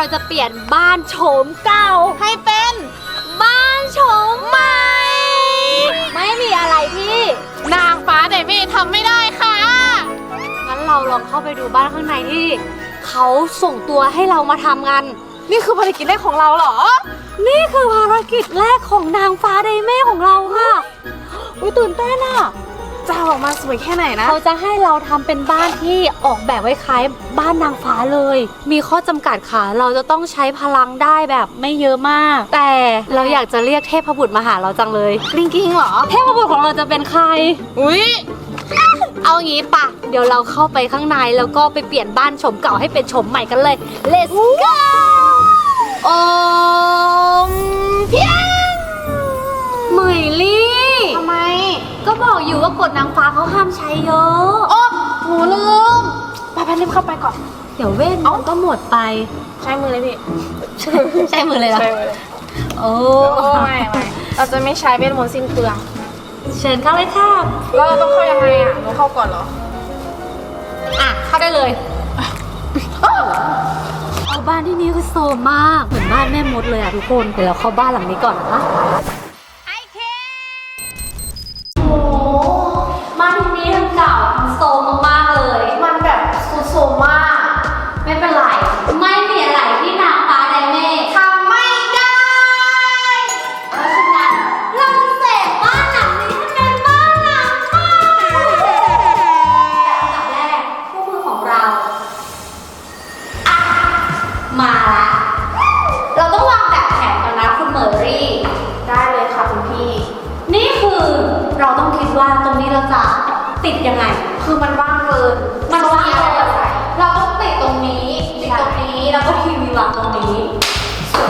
เราจะเปลี่ยนบ้านโฉมเก่า ให้เป็นบ้านโฉมใหม่ ไม่มีอะไรที่ นางฟ้าเดมี่ทำไม่ได้ค่ะ งั้นเราลองเข้าไปดูบ้านข้างในที่ เขาส่งตัวให้เรามาทำกันนี่คือภารกิจแรกของเราเหรอ นี่คือภารกิจแรกของนางฟ้าไดเม่ของเราค่ะ อุ้ยตื่นเต้นอะ จะออกมาสวยแค่ไหนนะ เขาจะให้เราทำเป็นบ้านที่ออกแบบไว้คล้ายบ้านนางฟ้าเลย มีข้อจำกัดค่ะ เราจะต้องใช้พลังได้แบบไม่เยอะมาก แต่เราอยากจะเรียกเทพบุตรมาหาเราจังเลยกริงกิงเหรอ เทพบุตรของเราจะเป็นใคร อุ้ยเอางี้ปะเดี๋ยวเราเข้าไปข้างในแล้วก็ไปเปลี่ยนบ้านชมเก่าให้เป็นชมใหม่กันเลย let's go โอมเพียงเหมยลี่ ทำไม ก็บอกอยู่ว่ากฎนางฟ้าเขาห้ามใช้เยอะโอ้หนูลืม ไปไปรีบเข้าไปก่อน เดี๋ยวเว้นเอ้ามันก็หมดไป ใช้มือเลยพี่ ใช้มือเลยเหรอใช้มือโอ้โอ้ไม่ไม่เราจะไม่ใช้เวทมนต์สิ้นเปลืองเชิญเข้าเลยค่ะแล้วเราต้องเข้ายังไงอะหนูเข้าก่อนเหรอ อะเข้าได้เลยเอาบ้านที่นี่คือโซมมาก เหมือนบ้านแม่มดเลยอะทุกคน เดี๋ยวเราเข้าบ้านหลังนี้ก่อนนะคะ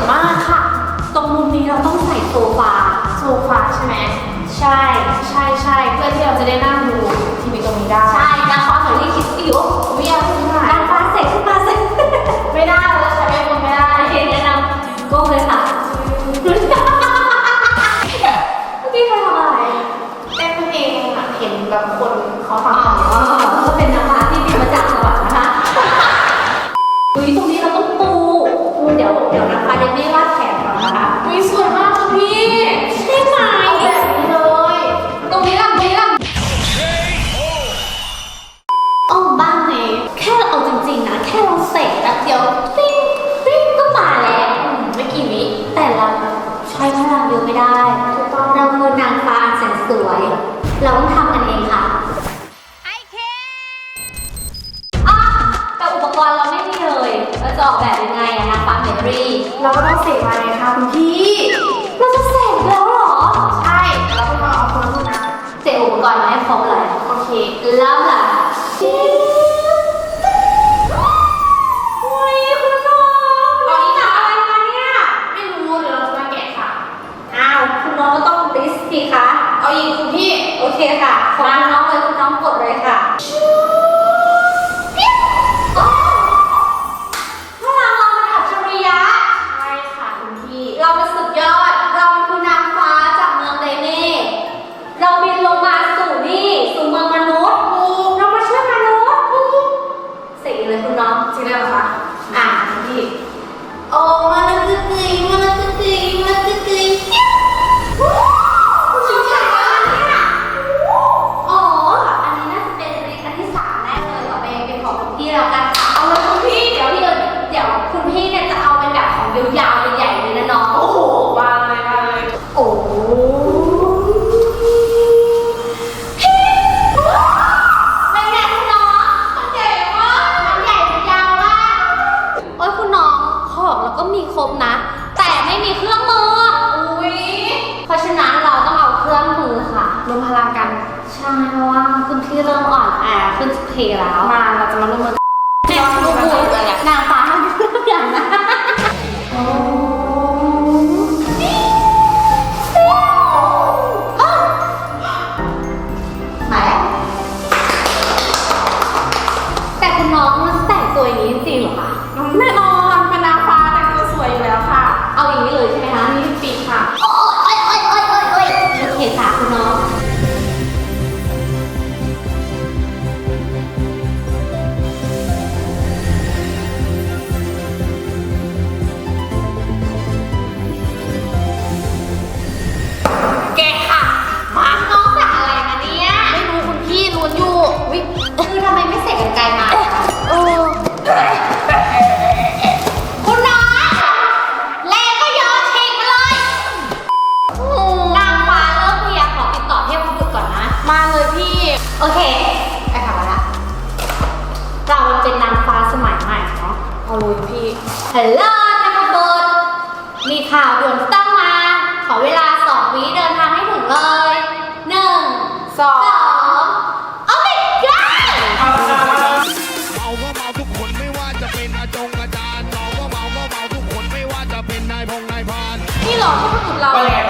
วยมากค่ะ ตรงมุมนี้เราต้องใส่โซฟา โซฟาใช่ไหม ใช่ ใช่ใช่เพื่อที่เราจะได้นั่งดูทีวีตรงนี้ได้ ใช่นางฟ้าเหมือนที่คิดอยู่ไม่อยา เราต้องทำกันเองค่ะไอเคอะแต่อุปกรณ์เราไม่มีเลยเราจะออกแบบยังไงอะนางฟ้าเมรี่เราก็ต้องเสกมาไงคะคุณพี่ เราจะเสกแล้วเหรอ ใช่แต่เราต้องเอาคนพูดนะเสกอุปกรณ์มาให้ครบเลยโอเคเริ่มละโอ้ยคุณน้องเอาอีกอะไรมาเนี่ยไม่รู้เดี๋ยวเราจะมาแกะค่ะอ้าวคุณน้องก็ต้องลิสต์สิคะเอีกคุณพี่ โอเคค่ะ ของคุณน้องเลยคุณน้องกดเลยค่ะ ฮัลโหลท่านบุตรมีข่าวด่วนต้องมา ขอเวลาสองวิเดินทางให้ถึงเลยหนึ่งสองสองโอ้ my god เมาก็เมาทุกคนไม่ว่าจะเป็นอาจงอาจารย์เมาก็เมาก็เมาทุกคนไม่ว่าจะเป็นนายพงนายพราน นี่เหรอที่บุตรเราว่ายังไงครับ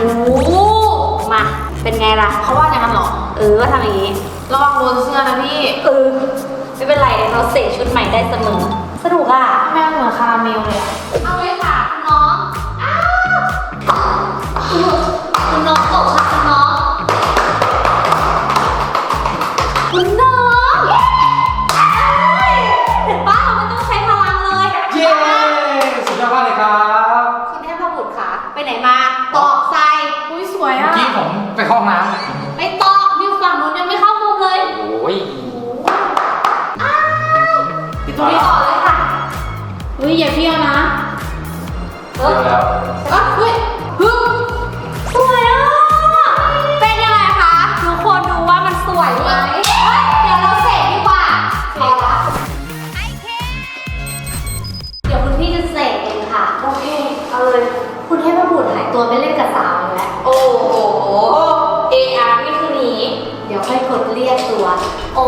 อยู่นิดนึงนะโอ้มา เป็นไงล่ะ เขาว่าอย่างนั้นเหรอ เออว่าทำอย่างนี้ ระวังโดนเสื้อนะพี่เออไม่เป็นไรเราเสกชุดใหม่ได้เสมอสนุกอะ แม่เหมือนคาราเมลเลยอะเอาเลยค่ะ เที่ยวนะเอเดี๋ยวอแล้วอะเฮ้ยฮึสวยอะเป็นยังไงคะทุกคนดูว่ามันสวยไหมเฮ้ยเดี๋ยวเราเสกดีกว่าเสกละเดี๋ยวคุณพี่จะเสกเองค่ะ โอเค เอาเลย คุณเทพบุตรหายตัวไปเล่นกับสาวอีกแล้ว โอ้โห AR นี่คือนี้ เดี๋ยวค่อยกดเรียกตัว โอ้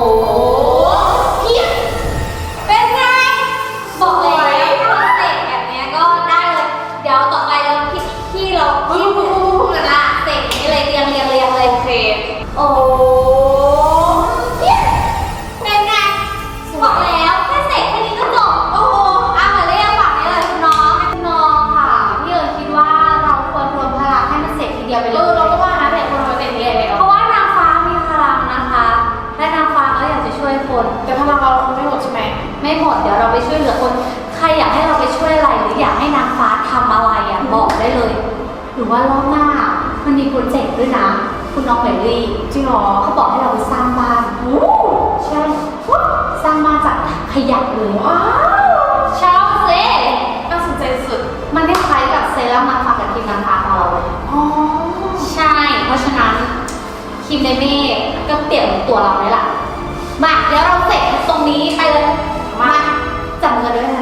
โปรเจกต์ด้วยนะ คุณน้องเมลี่จริงเหรอเขาบอกให้เราไปสร้างบ้านโอ้ใช่สร้างบ้านจากขยะเลยว้าวชอบสิน่าสนใจสุด มันคล้ายๆกับเซรั่มนางฟ้ากับครีมนางฟ้าของเราเลยอ๋อใช่ เพราะฉะนั้นครีมในเมฆก็เปรียบเหมือนตัวเราเลยล่ะมาเดี๋ยวเราเสร็จตรงนี้ไปเลยมาจับมือกันด้วยนะ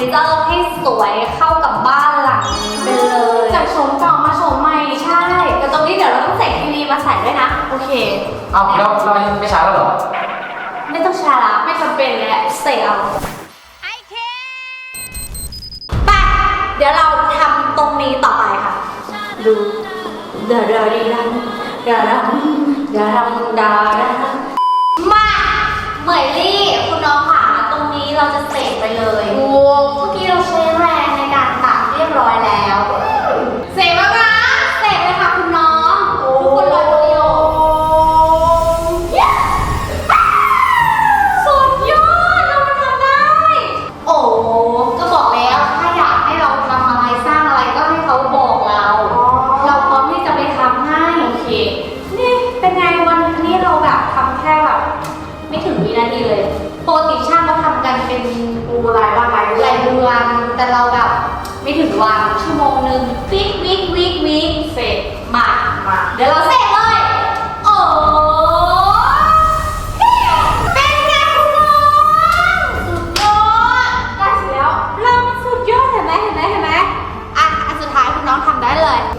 นิเจอร์ให้สวยเข้ากับบ้านหลังนี้ไปเลยจากโฉมเก่ามาโฉมใหม่ใช่แต่ตรงนี้เดี๋ยวเราต้องใส่ทีวีมาใส่ด้วยนะ โอเค เอาแล้วเรายังไม่ช้าแล้วเหรอ ไม่ต้องแชร์ละไม่จำเป็นแล้วเสร็จเอาไปเดี๋ยวเราทำตรงนี้ต่อไปค่ะ ดูเดาดาดีดังดาดังดาดังดาดังมาเหมยลี่คุณน้องค่ะตรงนี้เราจะเสกไปเลย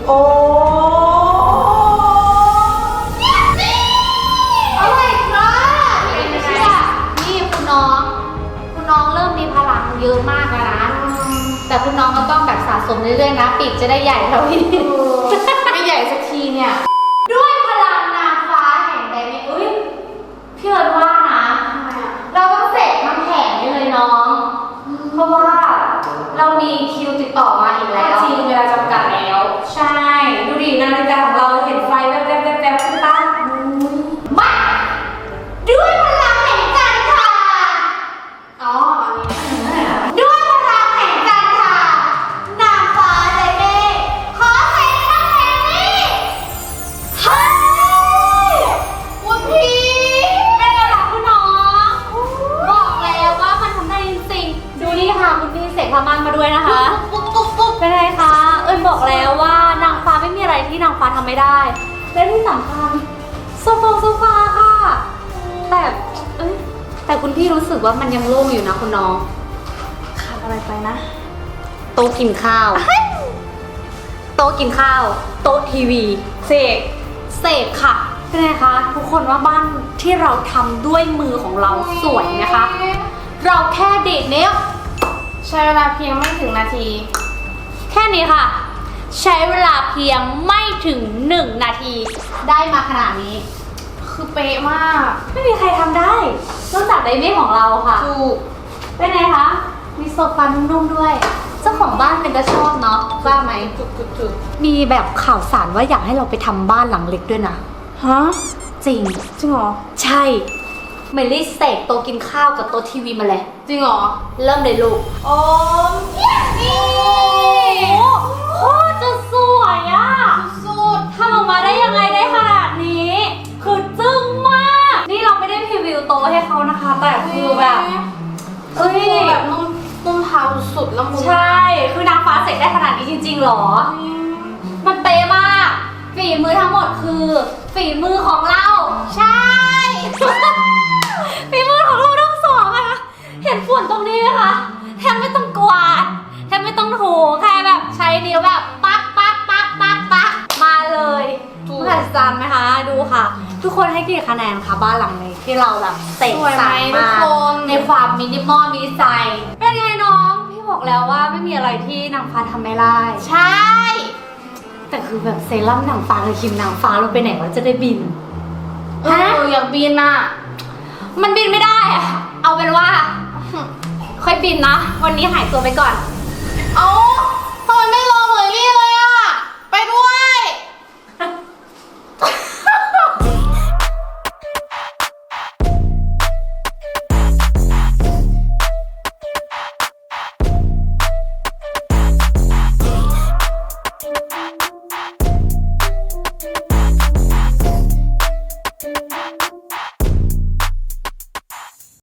โอ้อะไรครับนี่ไม่เชื่อนี่คุณน้อง คุณน้องเริ่มมีพลังเยอะมากแล้วนะ แต่เรื่อยๆนะปีกจะได้ใหญ่เท่าพี่ไม่ใหญ่สักทีเนี่ย ด้วยพลังนางฟ้าแห่งใดไม่อุ้ยพี่เอิญว่านะ เราต้องเสกทั้งแผงไปเลยน้อง เพราะว่าเรามีคิวติดต่อมาอีกแล้ว จริงเวลาจำกัด แว่ามันยังโล่งอยู่นะคุณน้อง ขาดอะไรไปนะ โต๊ะกินข้าว โต๊ะกินข้าว โต๊ะทีวี เสก เสกค่ะเป็นไงคะทุกคนว่าบ้านที่เราทำด้วยมือของเราสวยไหมคะ เราแค่เด็กเนี้ย ใช้เวลาเพียงไม่ถึงนาที แค่นี้ค่ะ ใช้เวลาเพียงไม่ถึง 1 นาที ได้มาขนาดนี้ คือเป๊ะมาก ไม่มีใครทำได้นอกจากไดเม่ของเราค่ะ ถูก เป็นไงคะ มีโซฟานุ่มๆด้วย เจ้าของบ้านเป็นจะชอบเนาะว่าไหม ถูกถูกถูกมีแบบข่าวสารว่าอยากให้เราไปทำบ้านหลังเล็กด้วยนะ ฮะ จริง จริงเหรอ ใช่เมลี่เสกโต๊ะกินข้าวกับโต๊ะทีวีมาเลย จริงเหรอ เริ่มเลยลูก โอ้นี่โคตรจะสวยอะสุดทำออกมาได้ยังไงได้ พรีวิวโต๊ะให้เขานะคะ แต่คือแบบเอ้ยคือแบบนุ่มนุ่มเท้าสุดแล้วมุนใช่ คือนางฟ้าเสกได้ขนาดนี้จริง ๆหรอ มันเป๊ะมาก ฝีมือทั้งหมดคือ ฝีมือของเรา ใช่ ฝีมือของเราทั้งสองอะเห็นฝุ่นตรงนี้ไหมคะแทบไม่ต้องกวาดแทบไม่ต้องถูแค่แบบใช้นิ้วแบบปักปักปักปักปักมาเลยถูกมหัศจรรย์ไหมคะ ดูค่ะ ทุกคนให้กี่คะแนนคะบ้านหลังนี้ ที่เราแบบเสกสวยสไหมรรทุกมาคนในความมินิมอลมินิใจเป็นไงน้อง พี่บอกแล้วว่าไม่มีอะไรที่นางฟ้าทำไม่ได้ ใช่ แต่คือแบบเซรั่มนางฟ้ากับครีมนางฟ้าเราไปไหนวะจะได้บิน เอออยากบินอะ มันบินไม่ได้อะเอาเป็นว่า ค่อยบินนะ วันนี้หายตัวไปก่อน